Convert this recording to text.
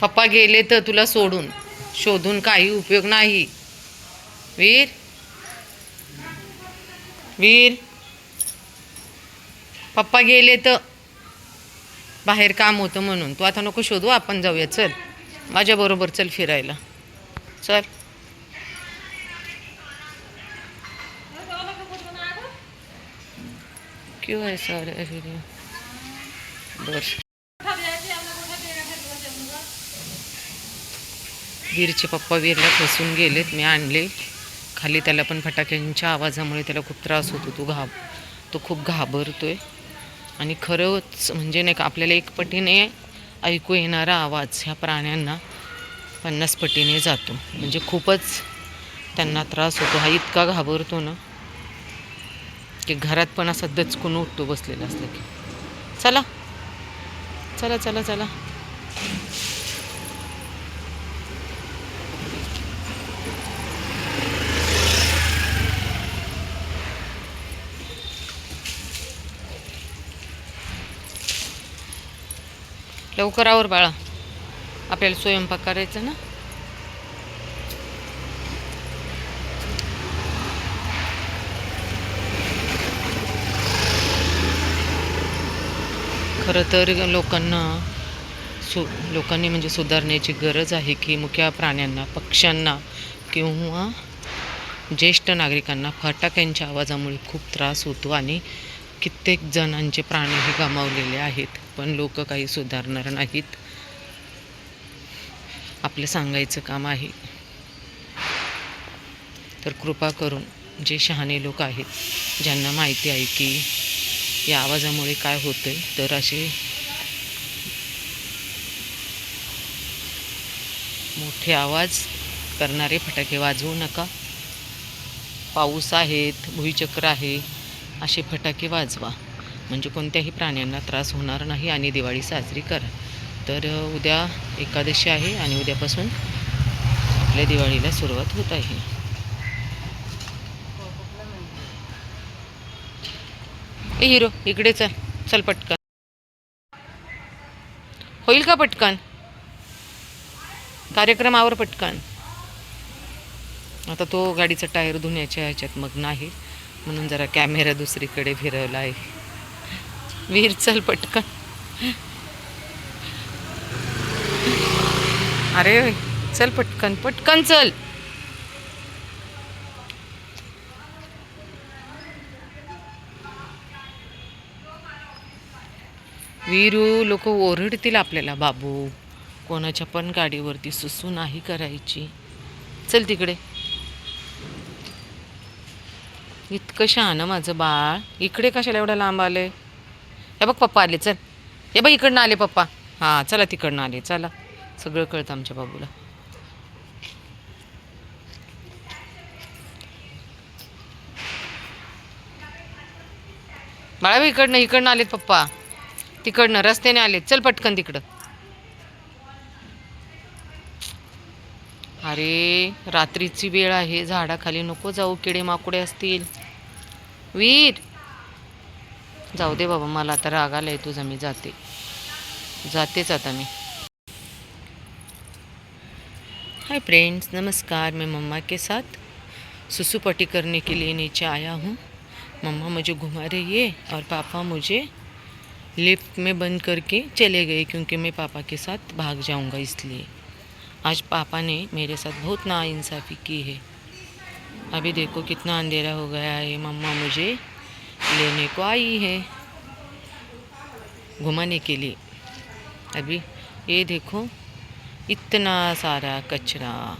पप्पा गेले तर तुला सोडून. शोधून काही उपयोग नाही. वीर? वीर? पप्पा गेले तर बाहेर काम होतं म्हणून. तू आता नको शोधू आपण जाऊया. चल. माझ्याबरोबर चल फिरायला. चल. क्यों ऐसा सर है? हो? फिर बर. वीरचे पप्पा वीरला फसून गेलेत. मी आणले. खाली त्याला पण फटाक्यांच्या आवाजामुळे त्याला खूप त्रास होतो तो घाब तो खूप घाबरतो आहे आणि खरंच म्हणजे नाही का आपल्याला एक पटीने ऐकू येणारा आवाज ह्या प्राण्यांना पन्नास पटीने जातो. म्हणजे खूपच त्यांना त्रास होतो. हा इतका घाबरतो ना की घरात पण असा दचकून उठतो बसलेला असला की. चला. चला चला चला. लवकर आवर बाळा. आपल्याला स्वयंपाक करायचा ना? खरं तर लोकांना सु लोकांनी म्हणजे सुधारण्याची गरज आहे की मुख्या प्राण्यांना पक्ष्यांना किंवा ज्येष्ठ नागरिकांना फटाक्यांच्या आवाजामुळे खूप त्रास होतो आणि कित्येक जणांचे प्राणही गमावलेले आहेत पण लोक काही सुधारणार नाहीत. आपलं सांगायचं काम आहे. तर कृपा करून जे शहाणे लोक आहेत ज्यांना माहिती आहे की या आवाजामुळे काय होतं तर असे मोठे आवाज करणारे फटाके वाजवू नका. पाऊस आहेत भुईचक्र आहे असे फटाके वाजवा. म्हणजे कोणत्याही प्राण्यांना त्रास होणार नाही आणि दिवाळी साजरी करा. तर उद्या एकादशी आहे आणि उद्यापासून आपल्या दिवाळीला सुरुवात होत आहे. ए हिरो इकडे चल. चल पटकन. होईल का पटकन? कार्यक्रमावर पटकन. आता तो गाडीचा टायर धुण्याच्या ह्याच्यात मग्न आहे. म्हणून जरा कॅमेरा दुसरीकडे फिरवला आहे वीर चल पटकन. अरे चल पटकन पटकन चल. वीरू लोक ओरडतील आपल्याला बाबू. कोणाच्या पण गाडीवरती सुसू नाही करायची. चल तिकडे. इतकं शहाणं माझं बाळ. इकडे कशाला एवढं लांब आले? हे बघ पप्पा आले चल. हे बघ इकडनं आले पप्पा. हां चला तिकडनं आले चला. सगळं कळतं आमच्या बाबूला. बाळा इकडनं इकडनं आलेत पप्पा. तिकडनं रस्त्याने आलेत. चल पटकन तिकडं. अरे रात्रीची वेळ आहे झाडाखाली नको जाऊ किडे माकुडे असतील. वीर! जाऊ दे बाबा मला आता राग आलाय तुझा मी जाते. जातेच आता मी. हाय फ्रेंड्स नमस्कार मैं मम्मा के साथ. सुसु करने के लिए नीचे आया हूँ. मम्मा मुझे घुमा रही है और पापा मुझे लिफ्ट में बंद करके चले गए क्योंकि मैं पापा के साथ भाग जाऊँगा इसलिए। आज पापा ने मेरे साथ बहुत नाइंसाफ़ी की है। अभी देखो कितना अंधेरा हो गया है। मम्मा मुझे लेने को आई है घुमाने के लिए। अभी ये देखो, इतना सारा कचरा।